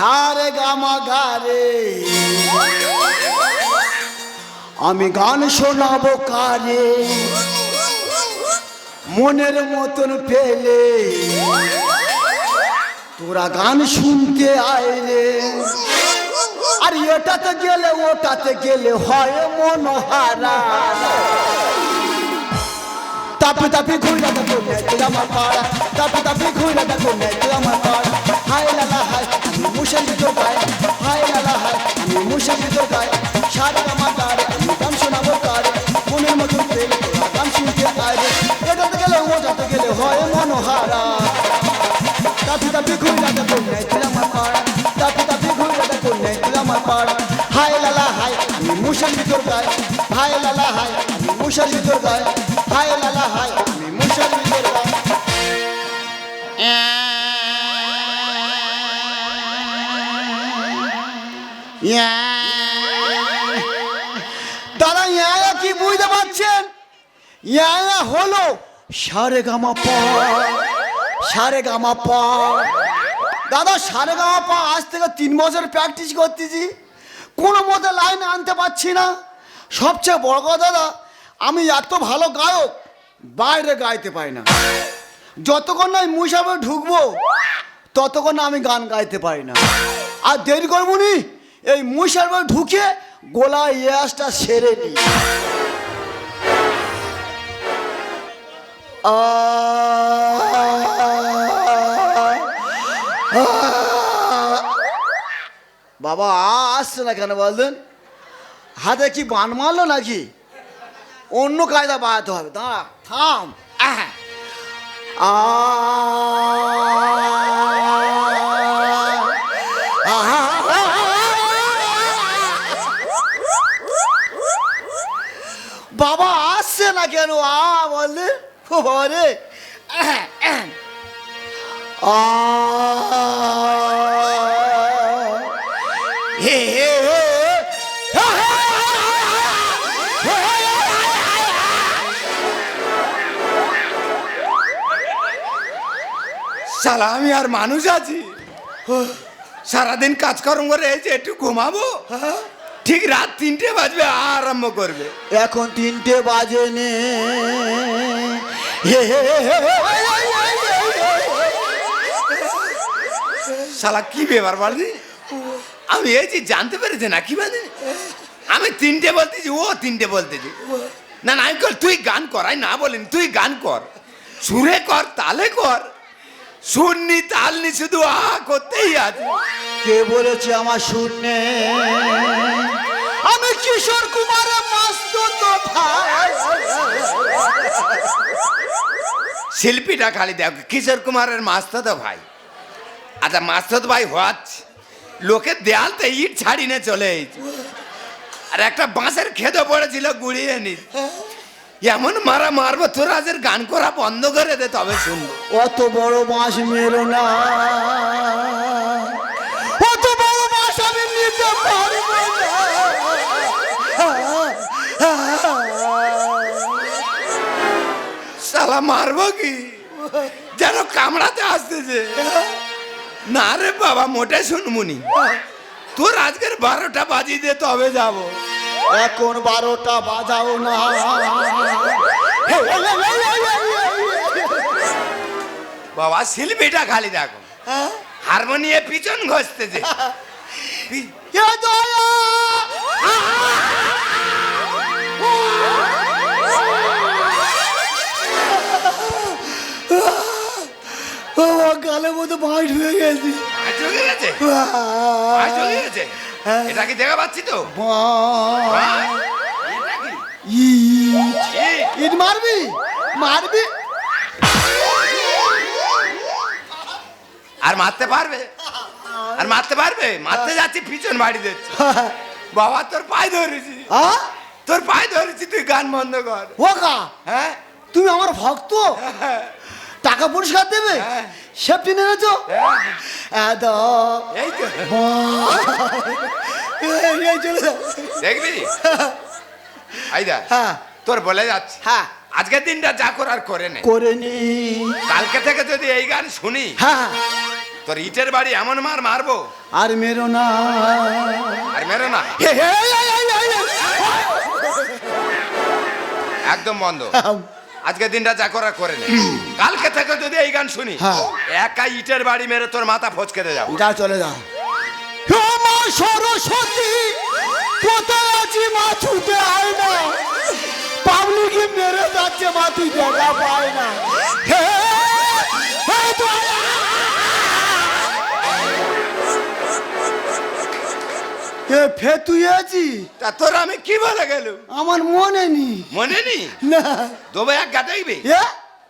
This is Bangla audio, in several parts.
সারে গামা গারে আমি গান শোনাবো কারে। মনের মতন পেলে। তোরা গান শুনতে আইলে আর এটাতে গেলে ওটাতে গেলে হয় মনোহারা। তাপি তাপি ঘুরে দেখো নেচে আমার পাড়া। তাপি তাপি ঘুরে দেখো নেচে আমার পাড়া। হাই লালা হাই আমি মুশারি তো গাই। হাই লালা হাই আমি মুশারি তো গাই। সারা আমার তারে আমি গান শোনাবো তারে। মনের মতন পেলে তোরা গান শুনতে আইলে এটাতে গেলে ওটাতে গেলে, হয় মনোহারা। তাপি তাপি ঘুরে দেখো নেচে আমার পাড়া। তাপি তাপি ঘুরে দেখো নেচে আমার পাড়া। হাই লালা হাই আমি মুশারি তো গাই। হাই লালা হাই আমি মুশারি তো মুশারি তারা ইয়া কি বুঝতে পারছেন? ইয়া হলো সারে গামা পা সারে গামা পা। দাদা সারে গামা পা আজ থেকে তিন বছর প্র্যাকটিস করতেছি। কোনো মতে লাইন আনতে পারছি না। সবচেয়ে বড় কথা দাদা আমি এত ভালো গায়ক বাইরে গাইতে পারি না যতক্ষণ না আমি মুসাবে ঢুকবো ততক্ষণ আমি গান গাইতে পারি না আর দেরি করব নি এই মুসাবে ঢুকে গোলা ইয়াসটা সেরে নি বাবা আসছে না কেন বললেন হাতে কি বান মারলো নাকি অন্য কায়দা বাড়াতে হবে। দাঁড়া থাম। বাবা আসছে না কেন? আ বললে শালা আমি আর মানুষ আছি সারাদিন কাজকর্ম করে যে একটু ঘুমাবো ঠিক রাত তিনটে বাজবে আরম্ভ করবে এখন তিনটে বাজে নে শালা কি ব্যাপার বলনি আমি এই যে জানতে পেরেছি না কি মানে আমি তিনটে বলতেছি ও তিনটে বলতেছি না না আমি তুই গান কর আমি না বলিনি তুই গান কর সুরে কর তালে কর শুননি তালনি শুধু আ করতেই আছে। কে বলেছে আমার শূন্যে? আমি কিশোর কুমারের মাস্ত তো ভাই শিল্পীটা খালি দেখ কিশোর কুমারের মাস্ত তো ভাই। আচ্ছা মাস্তাতো ভাই হচ্ছে লোকে দেয়ালতে ইট ছাড়ি না চলে আর একটা বাঁশের খেতে পড়েছিল গুড়িয়ে নি এমন মারা মারবো তোর আজের গান করা বন্ধ করে দে তবে শুনব। অত বড় বাঁশ মেরো না। অত বড় বাঁশ আমি নিতে পারব শালা মারবো কি? যেন কামড়াতে আসতেছে। না রে বাবা মোটে শুনমুনি তোর আজকের বারোটা বাজিয়ে দে তবে যাব। এখন বারোটা বাজাও না। বাবা শিল্পীটা খালি দেখো। হারমোনিয়ে পিছন ঘষতেছে। পি- এ গালের মতো বাইট হয়ে গেছি। গেছে? হয়ে গেছে? এটা কি দেখা পাচ্ছি তো! ইট। মারবি? মারবি? আর মারতে পারবে? আর মারতে পারবে? মারতে যাচ্ছি পিছন বাড়ি দিচ্ছে বাবা তোর পায়ে ধরেছি। হ্যাঁ তোর পায়ে ধরেছি তুই গান বন্ধ কর। ও হ্যাঁ? তুমি আমার ভক্ত? টাকা পুরস্কার দেবে? হ্যাঁ। এত। এই এই চলে দেখবি? আইদা হ্যাঁ। তোর বলে যাচ্ছি। হ্যাঁ। আজকের দিনটা যা করার করে নে। করে নি। কালকে থেকে যদি এই গান শুনি হ্যাঁ। তোর ইটের বাড়ি এমন মার মারবো। আর মেরো না। আর মেরো না। একদম বন্ধ। আজকে দিনটা যা করা করে নে কালকে থেকে যদি এই গান শুনি হ্যাঁ। একা ইটের বাড়ি মেরে তোর মাথা ফচকে দে যাও যা চলে যাও হে মা সরস্বতী কোথায় আছি মা ছুটে আয় না পাবলিকে মেরে যাচ্ছে মা তুই দেখা পায় না হে এ ফে তুই আছি তা তোর আমি কি বলে গেল আমার মনে নি মনে নি না। তবে এক গাটাইবি এ?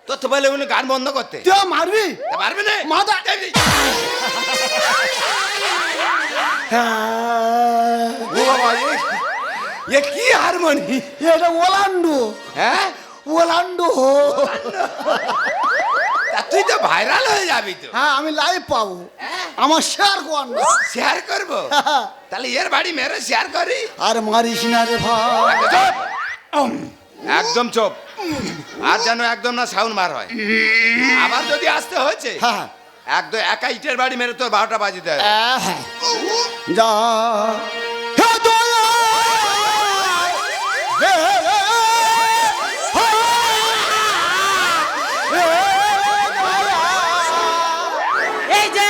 তোর তো বলে উনি গান বন্ধ করতে। মারবি? তা না? হ্যাঁ। ও বাবা, এ- কি হারমোনি? এটা ওলান্ডো। হ্যাঁ? ওলান্ডো তা তুই তো ভাইরাল হয়ে যাবি তো। হ্যাঁ আমি লাইভ পাবো। আমার শেয়ার কর না শেয়ার করব তাহলে এর বাড়ি মেরে শেয়ার করি। আর মারিস না রে ভাই। একদম চুপ। আর যেন একদম না সাউন্ড মার হয়। আবার যদি আসতে হয়েছে হ্যাঁ একদম একা ইটের বাড়ি মেরে তোর বারোটা বাজিতে হবে। আহ, যা। হে দয়া হে, হে, হে, হে, দয়া। এই যে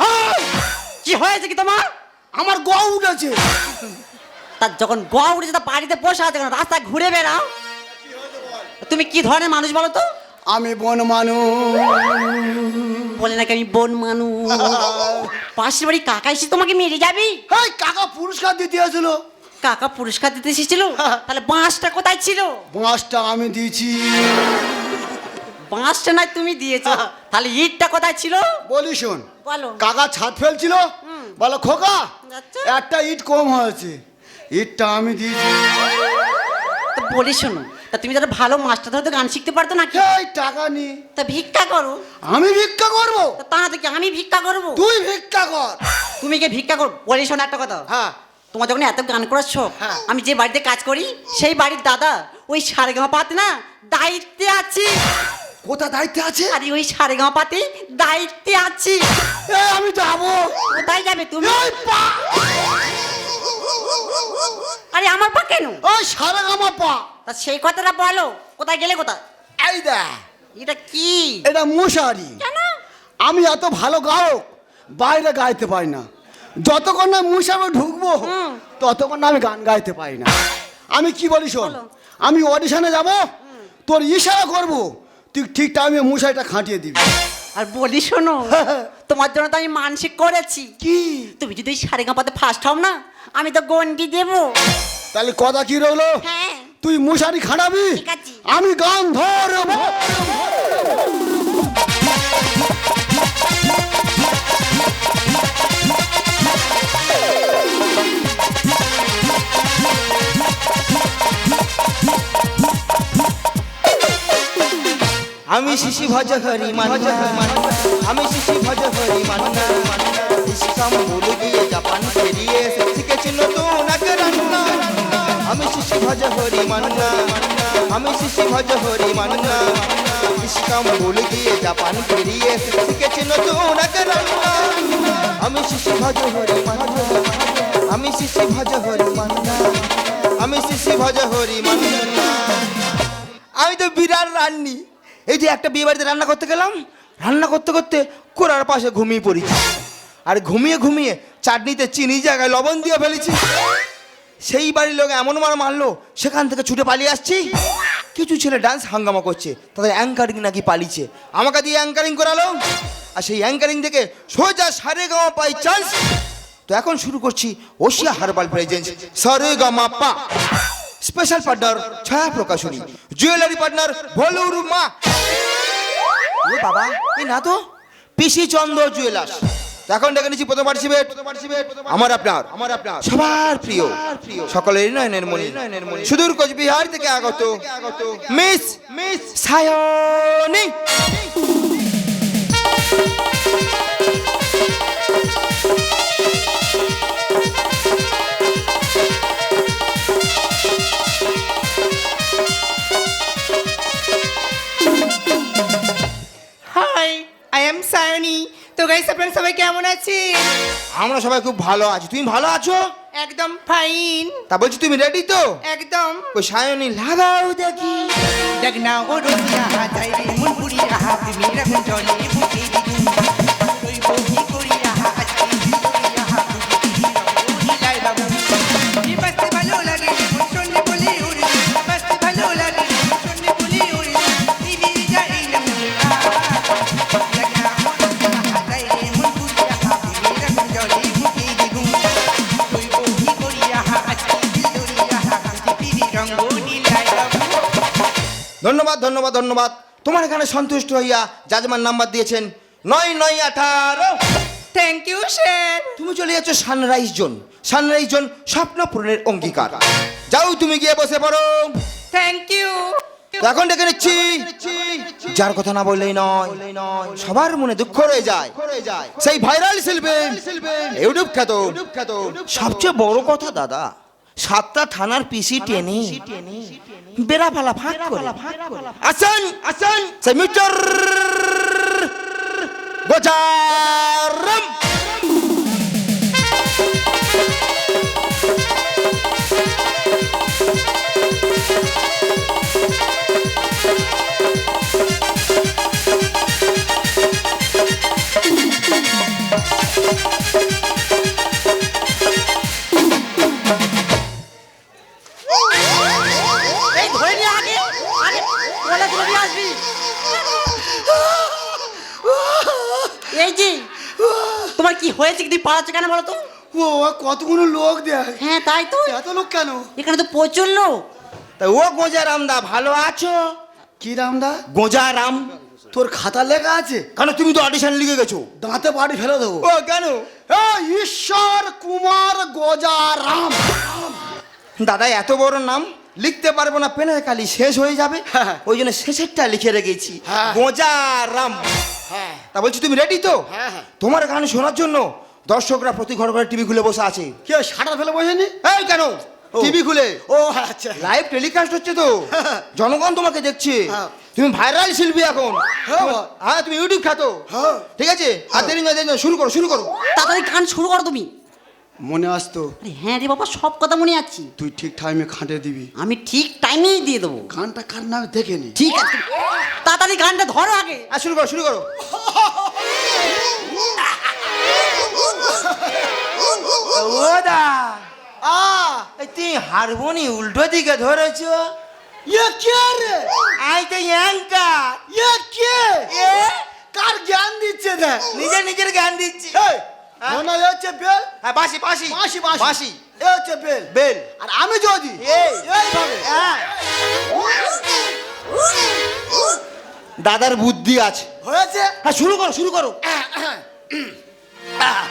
হ্যাঁ, কি হয়েছে কি তোমার? আমার গ উঠেছে। তা যখন গোয়া উঠেছে তা বাড়িতে বসে আছে কেন? রাস্তায় ঘুরে বেড়াও তুমি কি ধরনের মানুষ বলো তো? আমি বন মানুষ। বলে নাকি আমি বন মানুষ। পাশের বাড়ি কাকা এসে তোমাকে মেরে যাবি? এই কাকা পুরস্কার দিতে এসেছিল। কাকা পুরস্কার দিতে এসেছিল? তাহলে বাঁশটা কোথায় ছিল? বাঁশটা আমি দিয়েছি। বাঁশটা নয় তুমি দিয়েছ। তাহলে ইটটা কোথায় ছিল? বলি শোন বলো। কাকা ছাদ ফেলছিল? বলো খোকা। একটা ইট কম হয়েছে। ইটটা আমি দিয়েছি। তো বলি শোনো তা তুমি যারা ভালো মাস্টার ধরে তো গান শিখতে পারতো নাকি? এই টাকা নি। তা ভিক্ষা করো। আমি ভিক্ষা করব? তা তাহলে কি আমি ভিক্ষা করব? তুই ভিক্ষা কর। তুমি কি ভিক্ষা করো? বলি শোনো একটা কথা। হ্যাঁ। তোমার যখন এত গান করার শখ হ্যাঁ। আমি যে বাড়িতে কাজ করি সেই বাড়ির দাদা ওই সারেগামা পাতে না দায়িত্বে আছি। কোথা দায়িত্বে আছে? আরে ওই সারেগামা পাতে দায়িত্বে আছি। আমি যাব। কোথায় যাবে তুমি? এই পা আরে আমার পা কেন? ওই সারা গামা পা। তা সেই কথাটা বলো কোথায় গেলে কোথায়? এই দেখ। এটা কি? এটা মশারি। কেন? আমি এত ভালো গায়ক বাইরে গাইতে পারি না। যতক্ষণ না মুসাবে ঢুকবো। ততক্ষণ না আমি গান গাইতে পারি না। আমি কি বলি শোন আমি অডিশনে যাব তোর ইশারা করব তুই ঠিক টাইমে মুসাইটা খাটিয়ে দিবি। আর বলি শোনো তোমার জন্য তো আমি মানসিক করেছি। কি? তুমি যদি ওই সারেগামাতে ফার্স্ট হও না আমি তো গন্ডি দেবো। তাহলে কথা কি রইল? হ্যাঁ। তুই মশারি খাটাবি। আমি গান ধরব আমি শিশি ভজ হরি মান্না। আমি শিশি ভজ হরি মান্না। ইসকাম ভুলে গিয়ে জাপান পেরিয়ে শিখেছি নতুন এক আমি শিশি ভজ হরি মান্না। আমি শিশি ভজ হরি মান্না। ইসকাম ভুলে গিয়ে জাপান পেরিয়ে শিখেছি নতুন এক আমি শিশি ভজ হরি মান্না। আমি শিশি ভজ হরি মান্না। আমি শিশি ভজ হরি মান্না। আমি তো বিরাট রান্নি। এই যে একটা বিয়ে বাড়িতে রান্না করতে গেলাম, রান্না করতে করতে কোরার পাশে ঘুমিয়ে পড়েছি। আর ঘুমিয়ে ঘুমিয়ে চাটনিতে চিনি জায়গায় লবণ দিয়ে ফেলেছি। সেই বাড়ির লোক এমন মার মারলো, সেখান থেকে ছুটে পালিয়ে আসছি। কিছু ছেলে ডান্স হাঙ্গামা করছে, তাদের অ্যাঙ্কারিং নাকি পালিয়েছে আমাকে দিয়ে অ্যাঙ্কারিং করালো, আর সেই অ্যাঙ্কারিং থেকে সোজা সারে গামা পাই চান্স তো এখন শুরু করছি Oshia herbal presents Sa Re Ga Ma Pa. Special partner Chhaya Prakashani. Jewellery partner ভলুর মা। ও বাবা এই না তো। PC Chandra jewellers. এখন ডেকে নিচ্ছি প্রথম পার্টিসিপেট আমার আপনার। আমার আপনার। সবার প্রিয়। সকলের নয়নের মনি সুদূর কোচবিহার থেকে আগত miss miss Sayani. Thank I তো গাইস আপনারা সবাই কেমন আছেন? আমরা সবাই খুব ভালো আছি। তুমি ভালো আছো? একদম ফাইন তা বলছি তুমি রেডি তো? একদম। ওই সায়নি লাগাও দেখি। দেখ না ও রসিয়া না রে মন পুরি আহা তুমি রাখুন জলে বুকে দিদুম ধন্যবাদ ধন্যবাদ ধন্যবাদ। তোমার এখানে সন্তুষ্ট হইয়া জাজমান নাম্বার দিয়েছেন নয় নয় আঠারো। থ্যাংক ইউ স্যার তুমি চলে যাচ্ছ সানরাইজ জোন। সানরাইজ জোন স্বপ্ন পূরণের অঙ্গীকার। যাও তুমি গিয়ে বসে পড়ো। থ্যাংক ইউ এখন ডেকে নিচ্ছি। যার কথা না বললেই নয় সবার মনে দুঃখ রয়ে যায়। সেই ভাইরাল শিল্পী ইউটিউব খ্যাত। সবচেয়ে বড় কথা দাদা সাতটা থানার পিসি টেনে বেড়া ফালা ফাঁক করে। আসেন আসেন। সেমিটার মিস্টার হয়েছে কি তুমি পালাচ্ছ কেন বলো তো ও কতগুলো লোক দেখ। হ্যাঁ তাই তো। এত লোক কেন? এখানে তো প্রচুর লোক। তা ও গোজারাম দা ভালো আছো? কি রামদা? গোজারাম তোর খাতা লেখা আছে? কেন তুমি তো অডিশন লিখে গেছো? দাঁতে বাড়ি ফেলে দেবো। ও কেন? ঈশ্বর কুমার গোজারাম দাদা এত বড় নাম লিখতে পারব না পেনের কালি শেষ হয়ে যাবে। হ্যাঁ। ওই জন্য শেষেরটা লিখে রেখেছি। হ্যাঁ। গোজারাম হ্যাঁ। তা বলছি তুমি রেডি তো? হ্যাঁ, হ্যাঁ। তোমার গান শোনার জন্য দর্শকরা প্রতি ঘর ঘরে টিভি খুলে বসে আছে। কে সাটা ফেলে বসেনি? এই কেন? টিভি খুলে? ও আচ্ছা। লাইভ টেলিকাস্ট হচ্ছে তো। জনগণ তোমাকে দেখছে। হ্যাঁ। তুমি ভাইরাল শিল্পী এখন। হ্যাঁ, হ্যাঁ তুমি ইউটিউব খ্যাত হ্যাঁ। ঠিক আছে? আর দেরি না শুরু করো শুরু করো। তাড়াতাড়ি গান শুরু করো তুমি। মনে আসতো হ্যাঁ রে বাবা সব কথা মনে আছে। তুই ঠিক টাইমে খাটে দিবি। আমি ঠিক টাইমেই দিয়ে দেবো। গানটা কার নামে দেখে নি। ঠিক আছে তাড়াতাড়ি গানটা ধরো আগে। আর শুরু করো শুরু করো। ও দা আ এই তুই হারমোনি উল্টো দিকে ধরেছ? ইয়ে কে রে? আই তো অ্যাঙ্কার। ইয়ে কে? এ? কার জ্ঞান দিচ্ছে দেখ। নিজের নিজের গান দিচ্ছি। এই, মনে হয় হচ্ছে বেল? হ্যাঁ বাসি বাসি বাঁশি বাঁশি। বাসি এ হচ্ছে বেল। বেল। আর আমি যদি? এই। এইভাবে। হ্যাঁ। দাদার বুদ্ধি আছে। হয়েছে? হ্যাঁ শুরু করো শুরু করো। আর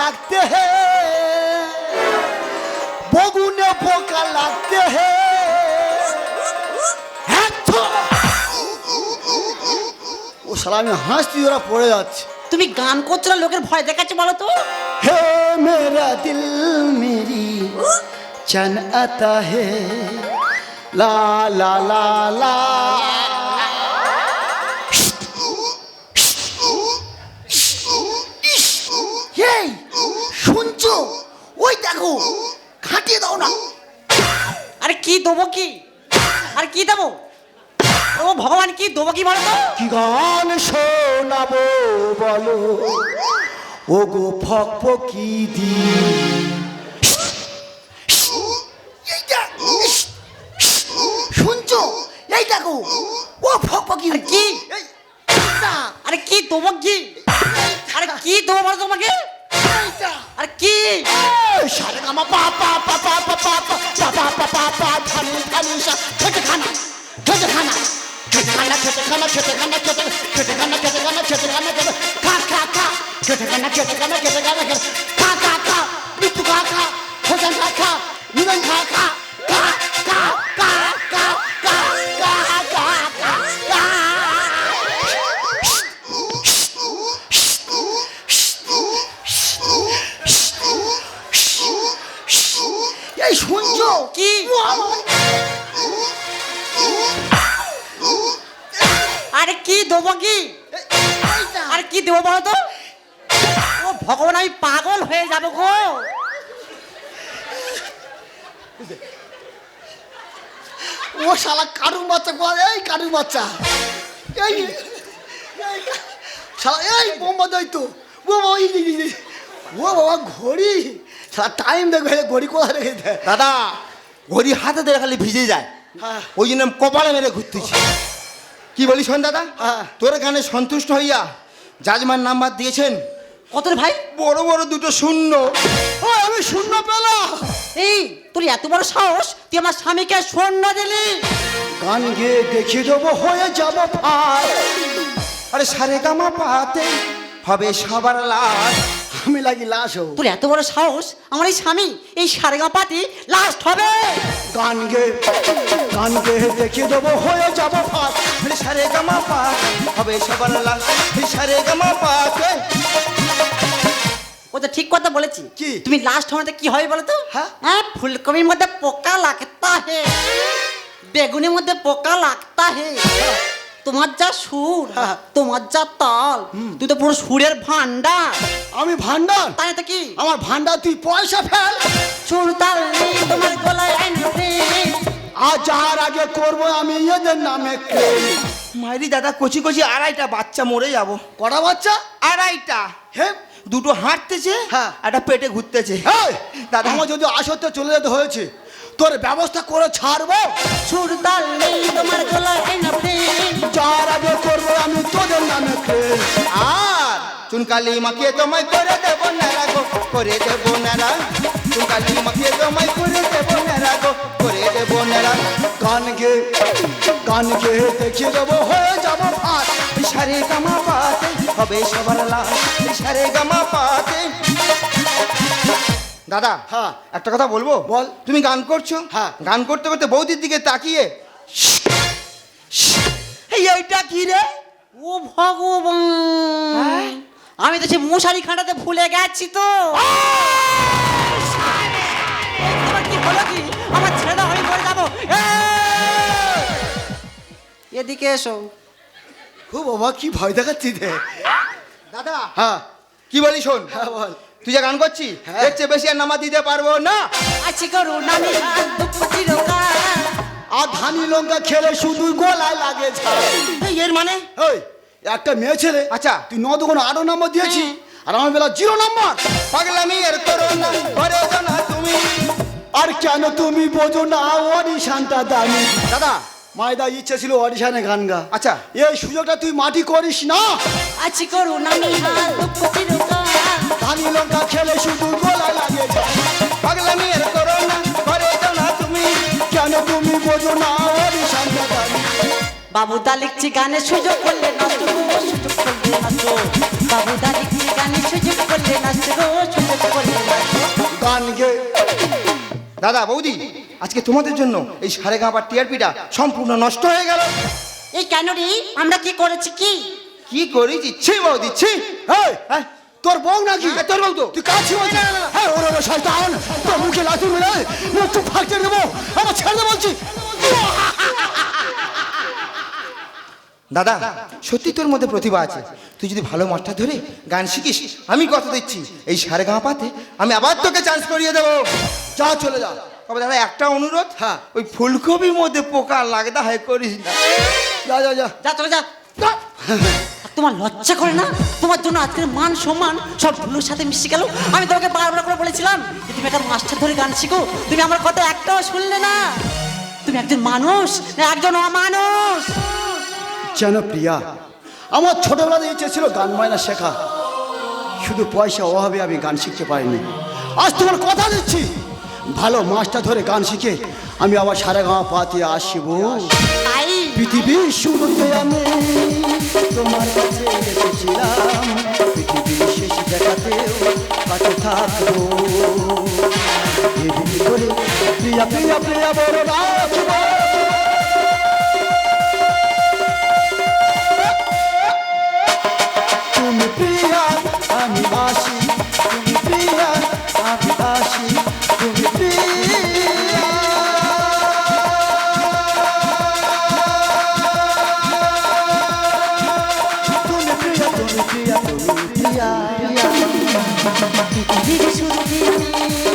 लगते हैं बगुने पोका लगते हैं ও সালা আমি হাসছি ওরা পড়ে যাচ্ছে। তুমি গান করছ না লোকের ভয় দেখাচ্ছে বলো তো? হে মেরা দিল মেরি চান আতা হে। লা লা লা লা। দেখো খাটিয়ে দাও না। আরে কি দেবো কি? আর কি দেবো? ও ভগবান কি দেবো কি বলো কি গান শোনাবো বলো? ও গো ফক কি দি শুনছো? এই দেখো ও ফক কি আরে কি? আরে কি দেবো কি? আরে কি দেবো বলো তোমাকে? আরে কি সারে গামা পা পা পা পা পা পা পা পা পা পা পা পা ধানি ধানি সা খেতে খানা খেতে খানা খেটে খানা খেটে খানা খেটে খানা খেটে খেটে খানা খেটে খানা খেটে খানা খেটে খা খা খা খেটে খানা খেটে খানা খেটে খানা খেটে খা খা খা বিট্টু খা খা হোসেন খা খা নিরঞ্জন খা খা খা খা খা খা ভগবান আমি পাগল হয়ে যাব গো। ও শালা কারুর বাচ্চা এই কারুর বাচ্চা। এই শালা এই বোম্বা দেয় তো। ও ও বাবা ঘড়ি। শালা টাইম দেখবে ঘড়ি কোথায় রেখে দেয়? দাদা ঘড়ি হাতে ধরে খালি ভিজে যায়। হ্যাঁ। ওই জন্য আমি কপালে মেরে ঘুরতেছি। কি বলি শোন দাদা? হ্যাঁ। তোর গানে সন্তুষ্ট হইয়া জাজমান নাম্বার দিয়েছেন কত রে ভাই? বড় বড় দুটো শূন্য। ও আমি শূন্য পেলাম। এই তোর এত বড় সাহস? তুই আমার স্বামীকে স্বর্ণ দিলি। গান গেয়ে দেখিয়ে দেবো হয়ে যাব ভাই। আরে সারে গামা পাতে হবে সবার লাশ। আমি লাগি লাশ হব। তোর এত বড় সাহস? আমার এই স্বামী এই সারেগা পাতি লাস্ট হবে। গান গেয়ে গান গেয়ে দেখিয়ে দেবো হয়ে যাব আরে সারে গামা পাতে হবে সবার লাশ। সারে গামা পাতে ঠিক কথা বলেছি? কি? তুমি লাস্ট হওয়াতে কি হয় বলো তো? হ্যাঁ? হ্যাঁ ফুলকপির মধ্যে পোকা লাগতা হে। বেগুনের মধ্যে পোকা লাগতা হে। তোমার যা সুর হ্যাঁ। তোমার যা তাল তুই তো পুরো সুরের ভান্ডার আমি ভান্ডার তাই তো কি? আমার ভান্ডার তুই পয়সা ফেল। সুর তাল নেই তোমার গলায়। আর যার আগে করব আমি এদের নামে। মাইরি দাদা কচি কচি আড়াইটা বাচ্চা মরে যাব। কটা বাচ্চা? আড়াইটা। হে দুটো হাঁটতেছে হ্যাঁ। একটা পেটে ঘুরতেছে দাদা। আমার যদি আসতে চলে যেতে হয়েছে তোর ব্যবস্থা করে ছাড়বো সুর নেই তোমার গলায় আইনা প্রেম। যার আগে আমি তোদের নামে claim। আর চুনকালি মাখিয়ে তোমায় করে দেবো নারা গো করে দেবো নারা চুনকালি মাখিয়ে তোমায় করে দেবো নারা গো করে দেবো নারা গান গে গান গে দেখিয়ে দেবো হয়ে যাব ভাত সারে গামা পাতে হবে সবার লাশ সারে গামা পাতে দাদা হ্যাঁ। একটা কথা বলব বল। তুমি গান করছ হ্যাঁ। গান করতে করতে বৌদির দিকে তাকিয়ে এই এইটা কি রে ও ভগবান আমি তো সে মশারি খাটাতে ভুলে গেছি তো কি হলো কি আমার ছেড়ে আমি মরে যাব এদিকে এসো ও বাবা কি ভয় দেখাচ্ছি রে। দাদা। হ্যাঁ। কি বলি শোন? হ্যাঁ বল। তুই যে গান করছিস? হ্যাঁ। এর চেয়ে বেশি আর নামা দিতে পারব না। আছি করু নামি আর ধানি লঙ্কা খেলে শুধু গলায় লাগে এর মানে? এই একটা মেয়ে ছেলে। আচ্ছা। তুই ন দুগুণ আরও নাম্বার দিয়েছি আর আমার বেলা জিরো নাম্বার। পাগলামি এর করো না তুমি। আর কেন তুমি বোঝো না অডিশনটা দামি। দাদা মায়দা ইচ্ছে ছিল অডিশনে গান গা। আচ্ছা। এই সুযোগটা তুই মাটি করিস না। আছি করু দুঃখ চিরকাল ধানি লঙ্কা খেলে শুধু গলায় লাগে ঝাল পাগলামি এর করো না ঘরে না তুমি। কেন তুমি বোঝো না অডিশনটা দামি বাবুদা লিখছি গানে সুযোগ করলে গো সুযোগ করলে নষ্ট বাবুদা লিখছি গানে সুযোগ করলে গো সুযোগ করলে নষ্ট গান গে। দাদা বৌদি আজকে তোমাদের জন্য এই সারে গাঁবার টিআরপিটা সম্পূর্ণ নষ্ট হয়ে গেল। এই কেন রে? আমরা কি করেছি কি? কি করেছি? ছি বৌদি ছি। এই, হ্যাঁ তোর বউ নাকি? হ্যাঁ, তোর বউ তো। তুই কাছে বলছি হ্যাঁ ওরে ওরে শয়তান তোর মুখে লাথি মেরে মুখ চুপ ফাঁকতে দেবো। আমার ছেড়ে বলছি। দাদা সত্যি তোর মধ্যে প্রতিভা আছে। তুই যদি ভালো মাঠটা ধরে গান শিখিস আমি কথা দিচ্ছি। এই সারে গাঁ পাতে আমি আবার তোকে চান্স করিয়ে দেবো। যা চলে যা। তবে দাদা একটা অনুরোধ? হ্যাঁ। ওই ফুলকপির মধ্যে পোকা লাগদা হয় করিস না। যা যা যা। যা চলে যা। তোমার লজ্জা করে না? তোমার জন্য আজকের মান সম্মান সব ভুলুর সাথে মিশে গেল। আমি তোমাকে বারবার করে বলেছিলাম যে তুমি একটা মাস্টার ধরে গান শিখো। তুমি আমার কথা একটাও শুনলে না। তুমি একজন মানুষ না একজন অমানুষ। যেন প্রিয়া আমার ছোটবেলাতে ইচ্ছে ছিল গান বায়না শেখা। শুধু পয়সা অভাবে আমি গান শিখতে পারিনি। আজ তোমার কথা দিচ্ছি। ভালো মাছটা ধরে গান শিখে আমি আবার সারা গাঁ পাতে আসব। পৃথিবীর শুরুতে আমি তোমার কাছে এসেছিলাম। পৃথিবীর শেষ জায়গাতেও কাছে থাকব। করে প্রিয়া প্রিয়া প্রিয়া বড় রাখব তুমি প্রিয়া তুমি পৃথিবীর শুরুতে